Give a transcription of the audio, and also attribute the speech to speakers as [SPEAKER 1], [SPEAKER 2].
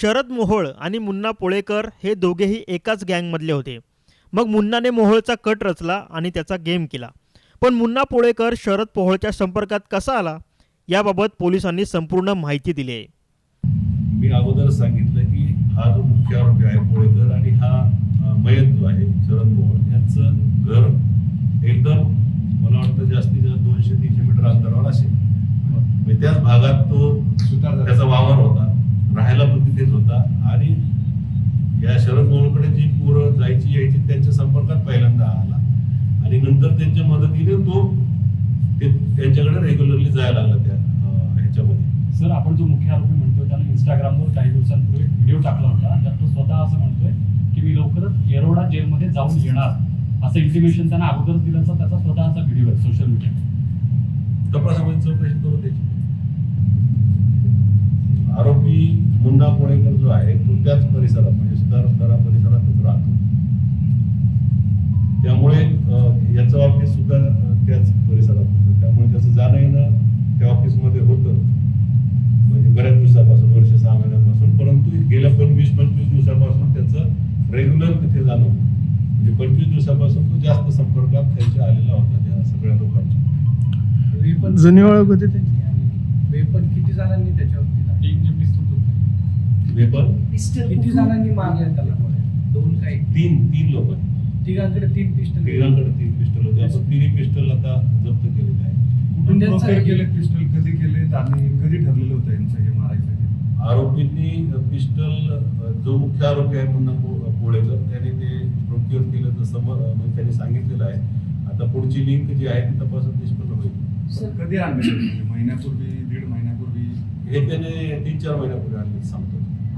[SPEAKER 1] शरद मोहोळ आणि मुन्ना पोळेकर हे दोघेही एकाच गँगमधले होते. मग मुन्नाने मोहोळचा कट रचला आणि त्याचा गेम केला. पण मुन्ना पोळेकर शरद पोहोळच्या संपर्कात कसा आला? याबाबत पोलिसांनी संपूर्ण माहिती दिली आहे.
[SPEAKER 2] मी अगोदर सांगितलं की हा जो मुख्य आरोपी आहे पोळेकर आणि हा मयत जो आहे शरद मोहोळ यांचं घर एकदम मला वाटतं जास्तीत जास्त दोनशे तीनशे मीटर अंतरावर असेल. म्हणजे त्याच भागात तो त्याचा वावर होता. राहायला पण तिथेच होता. आणि या शरद मोहोळकडे जी पोरं जायची यायची त्यांच्या संपर्कात पहिल्यांदा आला. आणि नंतर त्यांच्या मदतीने तो ते त्यांच्याकडे रेग्युलरली जायला लागला त्या ह्याच्यामध्ये.
[SPEAKER 3] सर आपण जो मुख्य आरोपी म्हणतोय त्याने इंस्टाग्रामवर काही दिवसांपूर्वी व्हिडिओ टाकला होता. ज्यात तो स्वतः असं म्हणतोय की मी लवकरच येरोडा जेलमध्ये जाऊन येणार. असं इंटिमेशन त्यांना अगोदर दिल्याचा त्याचा स्वतःचा व्हिडिओ आहे सोशल मीडिया
[SPEAKER 2] तपासामध्ये चौकशी करू त्याची आरोपी मुन्ना कोळेकर जो आहे तो त्याच परिसरात म्हणजे सुधारदारा परिसरातच राहतो. त्यामुळे याचं ऑफिस सुद्धा त्याच परिसरात होतं. त्यामुळे त्याचं जाणं येणं त्या ऑफिसमध्ये होतं. म्हणजे बऱ्याच दिवसापासून वर्ष सहा महिन्यापासून परंतु गेल्या पण वीस पंचवीस दिवसापासून त्याचं रेग्युलर तिथे जाणं होतं. म्हणजे पंचवीस दिवसापासून तो जास्त संपर्कात त्यांच्या आलेला होता त्या सगळ्या लोकांच्या.
[SPEAKER 4] जुनी ओळख होती त्यांची
[SPEAKER 5] आणि वेपन किती जणांनी त्याच्यावरती लागले?
[SPEAKER 3] एक जे पिस्तूल
[SPEAKER 2] वेपन
[SPEAKER 5] किती जणांनी मारले त्याला? दोन काही
[SPEAKER 2] तीन तीन लोक.
[SPEAKER 5] तिघांकडे तीन पिस्टल
[SPEAKER 2] तिघांकडे तीन पिस्टल होते. आपण तिन्ही पिस्टल आता जप्त केलेले आहे
[SPEAKER 5] कुठून हे-
[SPEAKER 6] केले पिस्टल? कधी केलेत आणि कधी ठरलेलं होतं यांचं हे मारायचं?
[SPEAKER 2] आरोपींनी पिस्टल जो मुख्य आरोपी आहे पो- पोळेकर त्याने ते प्रोक्युअर केलं तर समोर म्हणजे त्यांनी सांगितलेलं आहे. आता पुढची लिंक जी आहे ती तपासात निष्पन्न होईल.
[SPEAKER 6] कधी म्हणजे महिन्यापूर्वी दीड महिन्यापूर्वी?
[SPEAKER 2] हे त्याने तीन चार महिन्यापूर्वी आणले सांगतो.